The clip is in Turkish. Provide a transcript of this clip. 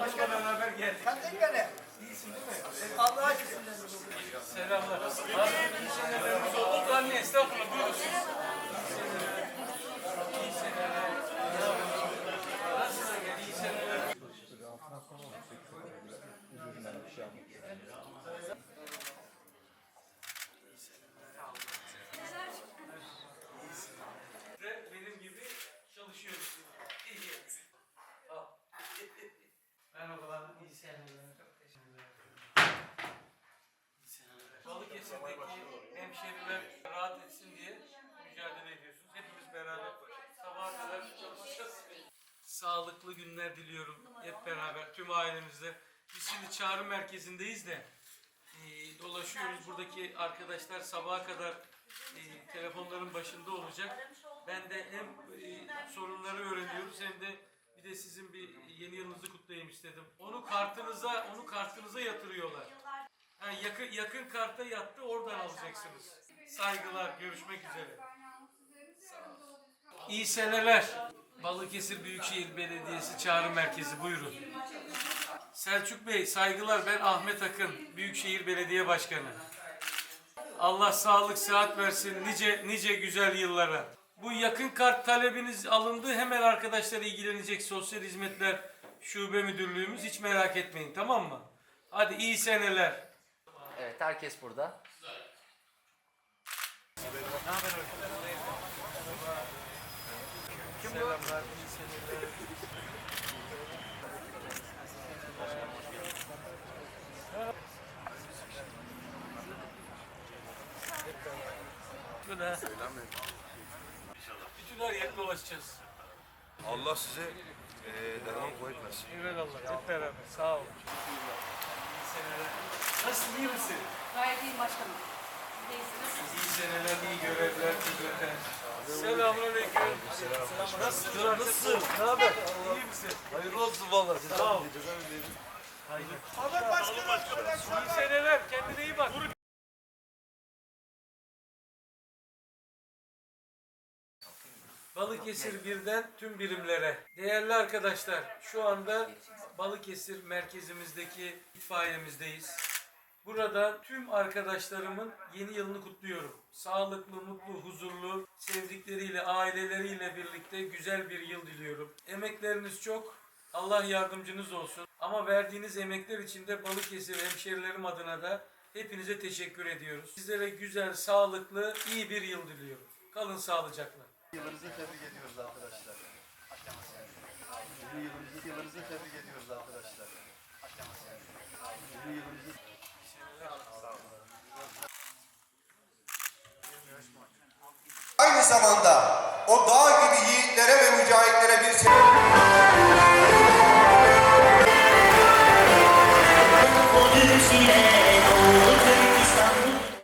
Başkanım beraber geldik. Kandil beni. İyisin değil mi? Allah'a şükür. Selamlar. Nasıl bir oldu? Anne estağfurullah buyurun. Nasıl geldi? İyi seneler. Altına koyalım. Üzerinden bir şey almak. Hemşehriler rahat etsin diye mücadele ediyorsunuz. Hepimiz beraber sabaha kadar çalışacağız. Sağlıklı günler diliyorum hep beraber tüm ailemizle. Biz şimdi çağrı merkezindeyiz de e, dolaşıyoruz. Buradaki arkadaşlar sabaha kadar e, telefonların başında olacak. Ben de hem e, sorunları öğreniyoruz hem de bir de sizin bir yeni yılınızı kutlayayım istedim. Onu kartınıza, onu kartınıza yatırıyorlar. Ha, yakın yakın karta yattı oradan alacaksınız. Saygılar, görüşmek üzere. İyi seneler. Balıkesir Büyükşehir Belediyesi Çağrı Merkezi buyurun. Selçuk Bey saygılar ben Ahmet Akın Büyükşehir Belediye Başkanı. Allah sağlık sıhhat versin nice nice güzel yıllara. Bu yakın kart talebiniz alındı hemen arkadaşlar ilgilenecek Sosyal Hizmetler Şube Müdürlüğümüz hiç merak etmeyin tamam mı? Hadi iyi seneler. Evet herkes burada. Ha. Bütün her yerde dolaşacağız. Allah size eee devam koymasın. Eyvallah. Hep beraber. Sağ olun. Seneler. Nasılsın? iyi misin? Gayet iyiyim başkanım. İyi seneler, iyi görevler diliyorum. Selamünaleyküm. Nasılsın? Nasılsın? Ne haber? İyi misin? Hayırlı olsun valla. Sağ ol. Haydi. İyi seneler. Kendine Balıkesir birden tüm birimlere. Değerli arkadaşlar, şu anda Balıkesir merkezimizdeki itfaiyemizdeyiz. Burada tüm arkadaşlarımın yeni yılını kutluyorum. Sağlıklı, mutlu, huzurlu, sevdikleriyle, aileleriyle birlikte güzel bir yıl diliyorum. Emekleriniz çok. Allah yardımcınız olsun. Ama verdiğiniz emekler için de Balıkesir hemşerilerim adına da hepinize teşekkür ediyoruz. Sizlere güzel, sağlıklı, iyi bir yıl diliyorum. Kalın sağlıcakla. Yılınızı tebrik ediyoruz arkadaşlar. Yeni yılınızı, yılınızı tebrik ediyoruz arkadaşlar. Yeni yılınızı Aynı zamanda o dağ gibi yiğitlere ve mücahitlere bir selam.